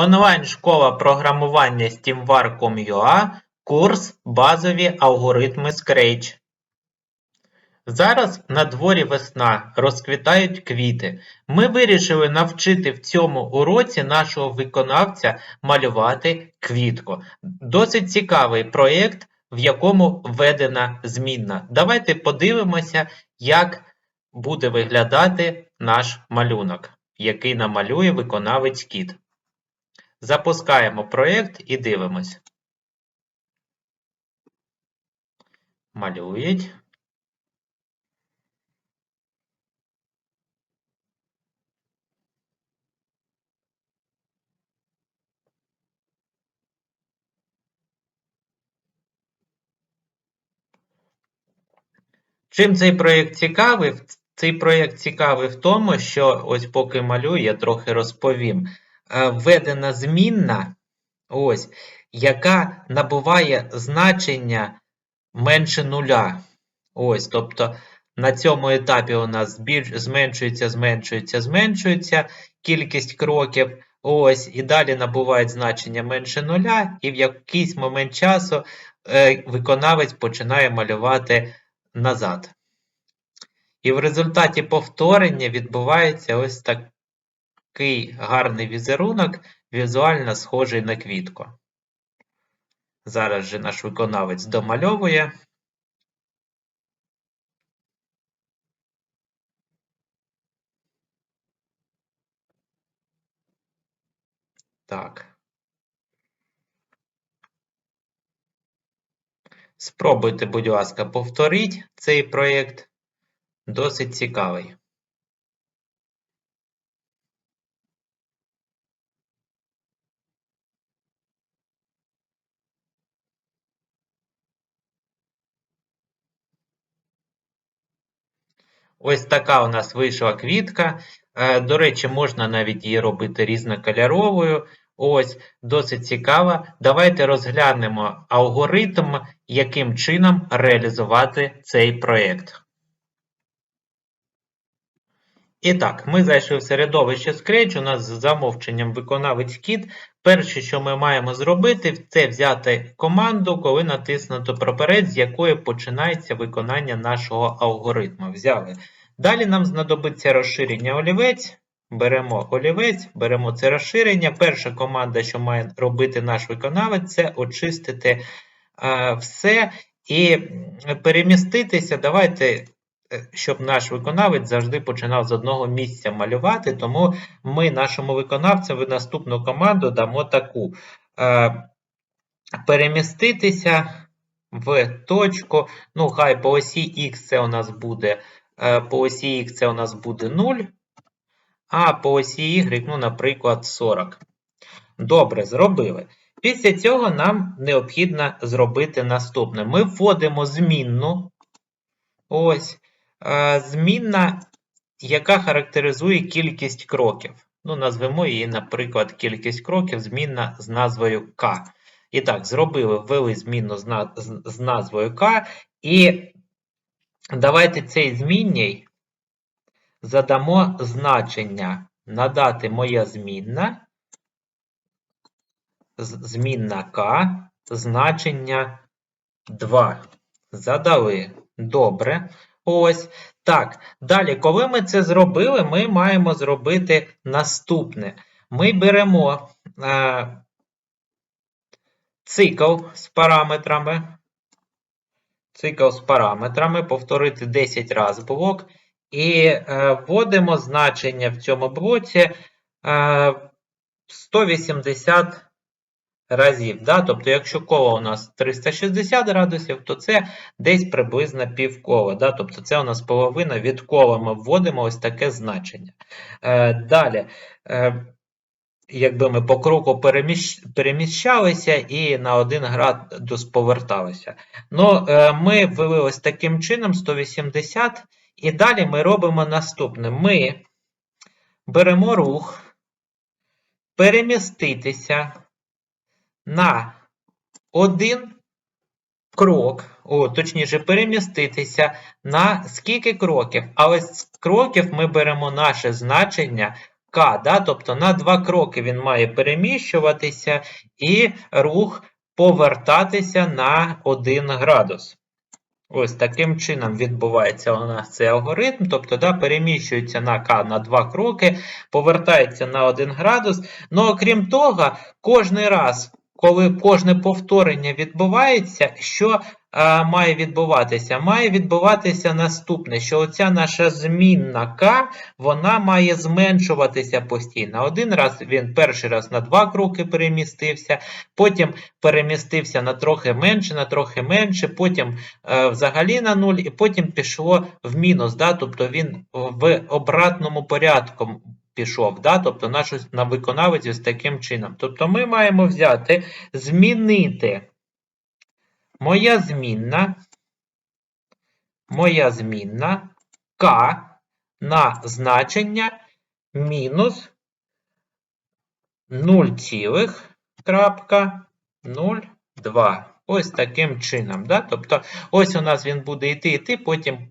Онлайн-школа програмування SteamWar.com.ua Курс Базові алгоритми Scratch. Зараз на дворі весна, розквітають квіти. Ми вирішили навчити в цьому уроці нашого виконавця малювати квітку. Досить цікавий проєкт, в якому введена змінна. Давайте подивимося, як буде виглядати наш малюнок, який намалює виконавець кіт. Запускаємо проєкт і дивимось. Малюють. Чим цей проєкт цікавий? Цей проєкт цікавий в тому, що ось поки малюю, я трохи розповім. Е, Введена змінна, ось, яка набуває значення менше нуля. Ось, тобто на цьому етапі у нас збільш... зменшується, зменшується, зменшується кількість кроків. Ось, і далі набувають значення менше нуля, і в якийсь момент часу е, виконавець починає малювати назад. І в результаті повторення відбувається ось такий гарний візерунок, візуально схожий на квітку. Зараз же наш виконавець домальовує. Так. Спробуйте, будь ласка, повторіть цей проєкт. Досить цікавий. Ось така у нас вийшла квітка. Е, До речі, можна навіть її робити різнокольоровою. Ось, досить цікаво. Давайте розглянемо алгоритм, яким чином реалізувати цей проєкт. І так, ми зайшли в середовище Scratch, у нас з замовченням виконавець кіт. Перше, що ми маємо зробити, це взяти команду, коли натиснуто проперед, з якої починається виконання нашого алгоритму. Взяли. Далі нам знадобиться розширення олівець. Беремо олівець, беремо це розширення. Перша команда, що має робити наш виконавець, це очистити е, все і переміститися. Давайте щоб наш виконавець завжди починав з одного місця малювати, тому ми нашому виконавцеві наступну команду дамо таку: е, переміститися в точку. Ну, хай по осі Х це у нас буде е, по осі Х це у нас буде 0, а по осі Y, ну, наприклад, 40. Добре, зробили. Після цього нам необхідно зробити наступне. Ми вводимо змінну. Ось. Змінна, яка характеризує кількість кроків. Ну, Назвемо її, наприклад, кількість кроків, змінна з назвою К. І так, зробили, ввели змінну з назвою К. І давайте цей змінній задамо значення надати моя змінна, змінна К, значення 2. Задали. Добре. Ось так. Далі, коли ми це зробили, ми маємо зробити наступне. Ми беремо е, цикл з параметрами. Цикл з параметрами, повторити 10 разів блок. І е, вводимо значення в цьому блоці е, 180 разів. Да? Тобто, якщо коло у нас 360 градусів, то це десь приблизно півкола. Да? Тобто це у нас половина від кола ми вводимо ось таке значення. Е, Далі. Е, Якби ми по кроку переміщ... переміщалися і на 1 градус поверталися. Ну, е, Ми ввели ось таким чином 180, і далі ми робимо наступне: ми беремо рух, переміститися на один крок, о, точніше, переміститися на скільки кроків. Але з кроків ми беремо наше значення К да? тобто на два кроки він має переміщуватися і рух повертатися на 1 градус. Ось таким чином відбувається у нас цей алгоритм, тобто да, переміщується на К на 2 кроки, повертається на 1 градус. Ну, окрім того, кожний раз, коли кожне повторення відбувається, що а, має відбуватися? Має відбуватися наступне, що оця наша змінна К, вона має зменшуватися постійно. Один раз він перший раз на 2 кроки перемістився, потім перемістився на трохи менше, на трохи менше, потім е, взагалі на 0, і потім пішло в мінус. Да? Тобто він в обратному порядку пішов. Да? Тобто наш на виконавець ось таким чином. Тобто ми маємо взяти, змінити моя змінна, моя змінна К на значення мінус 0,02. Ось таким чином. Да? Тобто, ось у нас він буде йти, йти, потім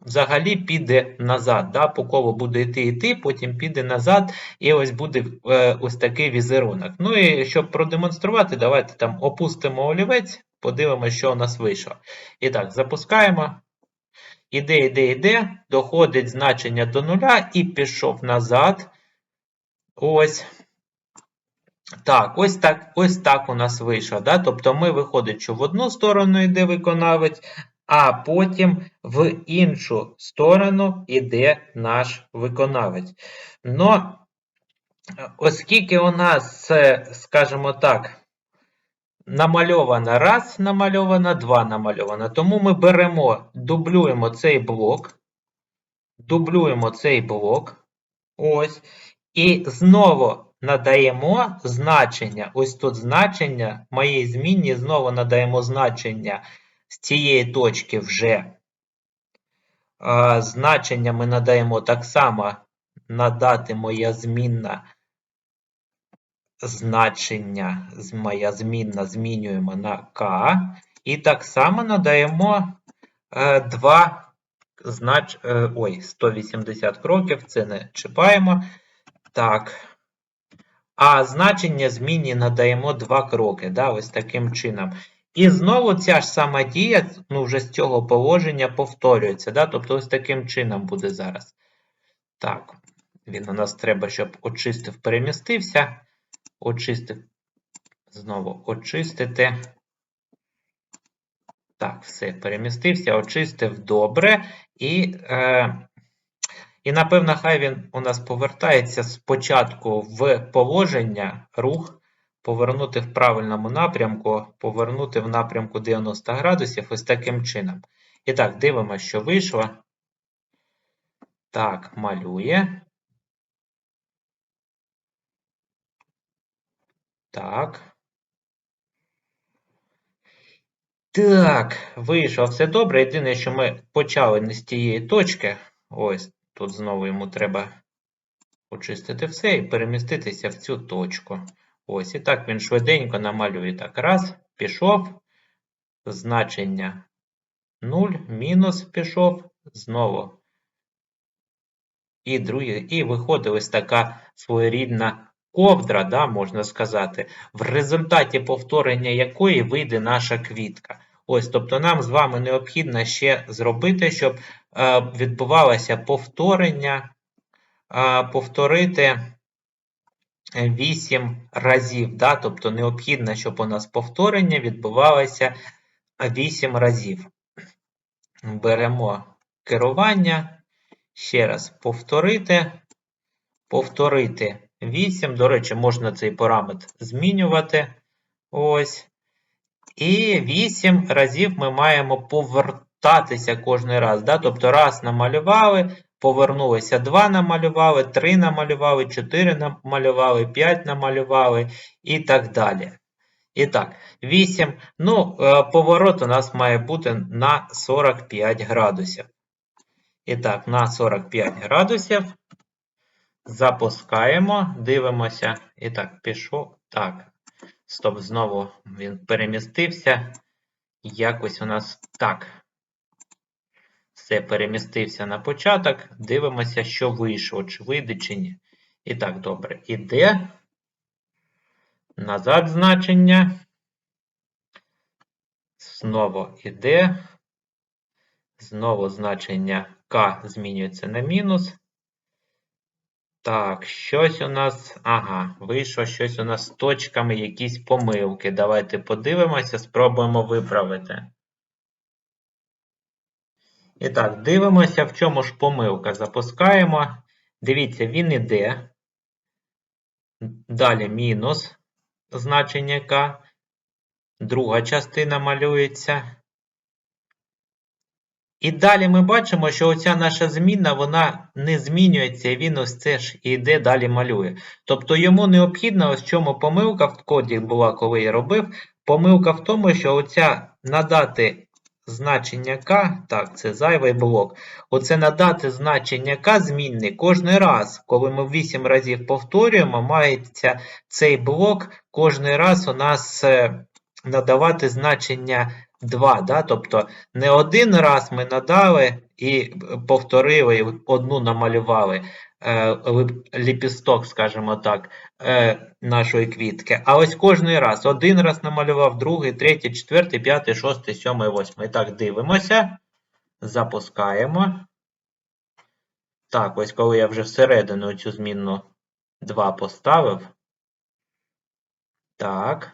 взагалі піде назад. Да? По колу буде йти, йти, потім піде назад, і ось буде е, ось такий візерунок. Ну і щоб продемонструвати, давайте там опустимо олівець, подивимося, що у нас вийшло. І так, запускаємо. Іде, іде, іде, доходить значення до нуля і пішов назад. Ось. Так, ось так ось так у нас вийшло. Да? Тобто ми виходить, що в одну сторону йде виконавець, а потім в іншу сторону йде наш виконавець. Но, оскільки у нас, це, скажімо так, намальовано раз, намальовано, два намальовано, тому ми беремо, дублюємо цей блок, дублюємо цей блок, ось, і знову надаємо значення. Ось тут значення моєї змінні, знову надаємо значення з цієї точки вже. Значення ми надаємо так само надати моя змінна значення, моя змінна змінюємо на К. І так само надаємо е, два знач... Е, ой, 180 кроків, це не чіпаємо. Так. А значення зміні надаємо два кроки. да, Ось таким чином. І знову ця ж сама дія, ну вже з цього положення повторюється. да, Тобто ось таким чином буде зараз. Так, він у нас треба, щоб очистив, перемістився. Очистив. Знову очистити. Так, все, перемістився, очистив добре. І е, і, напевно, хай він у нас повертається спочатку в положення, рух, повернути в правильному напрямку, повернути в напрямку 90 градусів ось таким чином. І так, дивимося, що вийшло. Так, малює. Так. Так, вийшло все добре. Єдине, що ми почали не з тієї точки. Ось Тут знову йому треба очистити все і переміститися в цю точку. Ось, і так він швиденько намалює. Так, раз, пішов. Значення 0, мінус пішов, знову. І друге, і виходить ось така своєрідна ковдра, да, можна сказати, в результаті повторення якої вийде наша квітка. Ось, тобто нам з вами необхідно ще зробити, щоб е, відбувалося повторення, е, повторити 8 разів. Да? Тобто необхідно, щоб у нас повторення відбувалося 8 разів. Беремо керування. Ще раз повторити. Повторити 8. До речі, можна цей параметр змінювати. Ось. І 8 разів ми маємо повертатися кожен раз. Да? Тобто раз намалювали, повернулися 2 намалювали, 3 намалювали, 4 намалювали, 5 намалювали і так далі. І так, 8. Ну, е, поворот у нас має бути на 45 градусів. І так, на 45 градусів. Запускаємо, дивимося. І так, пішов. Так. Стоп, знову він перемістився. Якось у нас так. Все перемістився на початок. Дивимося, що вийшло, чи вийде, чи ні. І так, добре. Іде. Назад значення. Знову іде. Знову значення К змінюється на мінус. Так, щось у нас. Ага, вийшло щось у нас з точками, якісь помилки. Давайте подивимося, спробуємо виправити. І так, дивимося, в чому ж помилка. Запускаємо. Дивіться, він іде. Далі мінус значення К. Друга частина малюється. І далі ми бачимо, що оця наша змінна, вона не змінюється, і він ось це ж і йде далі малює. Тобто йому необхідно, ось чому помилка в коді була, коли я робив. Помилка в тому, що оця надати значення К, так, це зайвий блок. Оце надати значення К змінний кожен раз, коли ми 8 разів повторюємо, мається цей блок кожен раз у нас е, надавати значення 2. Да? Тобто не один раз ми надали і повторили, і одну намалювали е, ліпісток, скажімо так, е, нашої квітки. А ось кожний раз. Один раз намалював, другий, третій, четвертий, п'ятий, шостий, сьомий, восьмий. Так, дивимося. Запускаємо. Так, ось коли я вже всередину цю змінну 2 поставив. Так.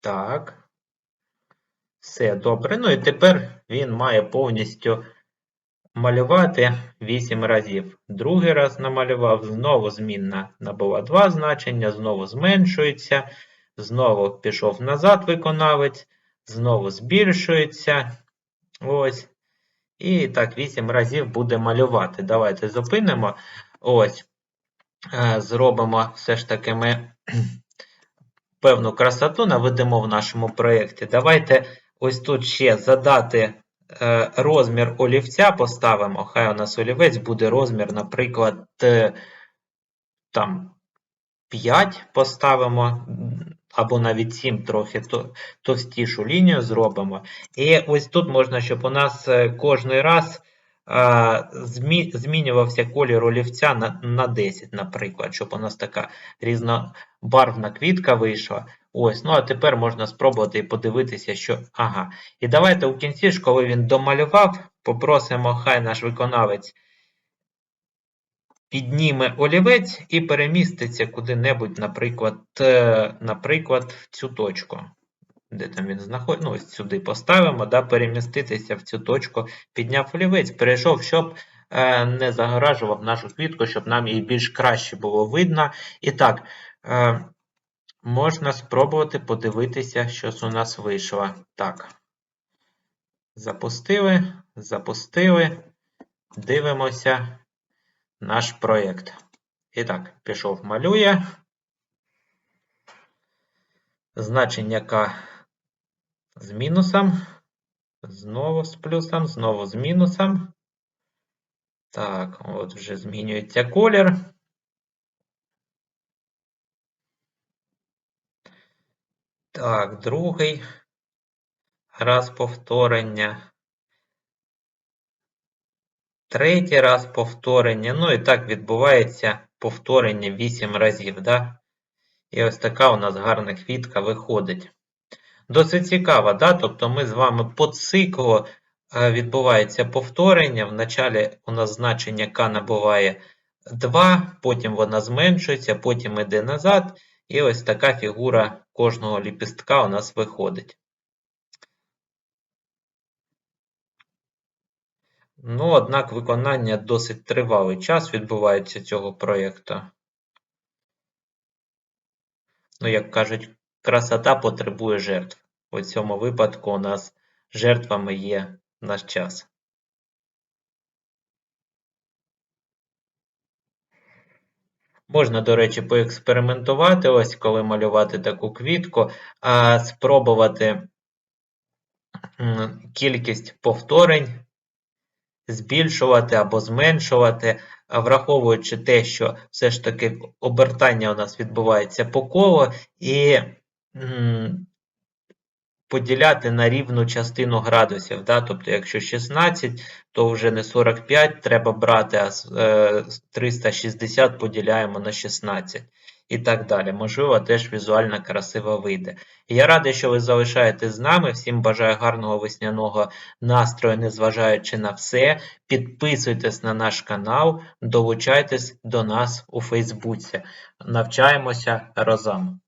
Так. Все добре. Ну і тепер він має повністю малювати 8 разів. Другий раз намалював, знову змінна набула 2 значення, знову зменшується, знову пішов назад виконавець, знову збільшується. Ось. І так, 8 разів буде малювати. Давайте зупинимо. Ось. Е, Зробимо все ж таки ми певну красоту наведемо в нашому проєкті. Давайте ось тут ще задати розмір олівця поставимо. Хай у нас олівець буде розмір, наприклад, е, там 5 поставимо, або навіть 7 трохи товстішу лінію зробимо. І ось тут можна, щоб у нас е, кожний раз е, змінювався колір олівця на 10, наприклад, щоб у нас така різнобарвна квітка вийшла. Ось, ну а тепер можна спробувати і подивитися, що. Ага. І давайте у кінці ж, коли він домалював, попросимо, хай наш виконавець підніме олівець і переміститься куди-небудь, наприклад, е, наприклад, в цю точку. Де там він знаходиться? Ну, ось сюди поставимо, да, переміститися в цю точку, підняв олівець, перейшов, щоб е, не загоражував нашу квітку, щоб нам її більш краще було видно. І так, е, можна спробувати подивитися, що у нас вийшло. Так. Запустили, запустили, дивимося наш проєкт. І так, пішов, малює. Значення К з мінусом. Знову з плюсом, знову з мінусом. Так, от вже змінюється колір. Так, другий раз повторення. Третій раз повторення. Ну і так відбувається повторення 8 разів. Да? І ось така у нас гарна квітка виходить. Досить цікаво, да? тобто ми з вами по циклу е, відбувається повторення. Вначалі у нас значення К набуває 2, потім вона зменшується, потім йде назад. І ось така фігура кожного ліпістка у нас виходить. Ну, однак виконання досить тривалий час відбувається цього проєкту. Ну, як кажуть, красота потребує жертв. У цьому випадку у нас жертвами є наш час. Можна, до речі, поекспериментувати, ось коли малювати таку квітку, а спробувати кількість повторень збільшувати або зменшувати, враховуючи те, що все ж таки обертання у нас відбувається по колу, і поділяти на рівну частину градусів. Да? Тобто, якщо 16, то вже не 45 треба брати, а е, 360 поділяємо на 16 і так далі. Можливо, теж візуально красиво вийде. Я радий, що ви залишаєтесь з нами. Всім бажаю гарного весняного настрою, незважаючи на все. Підписуйтесь на наш канал, долучайтесь до нас у Фейсбуці. Навчаємося разом.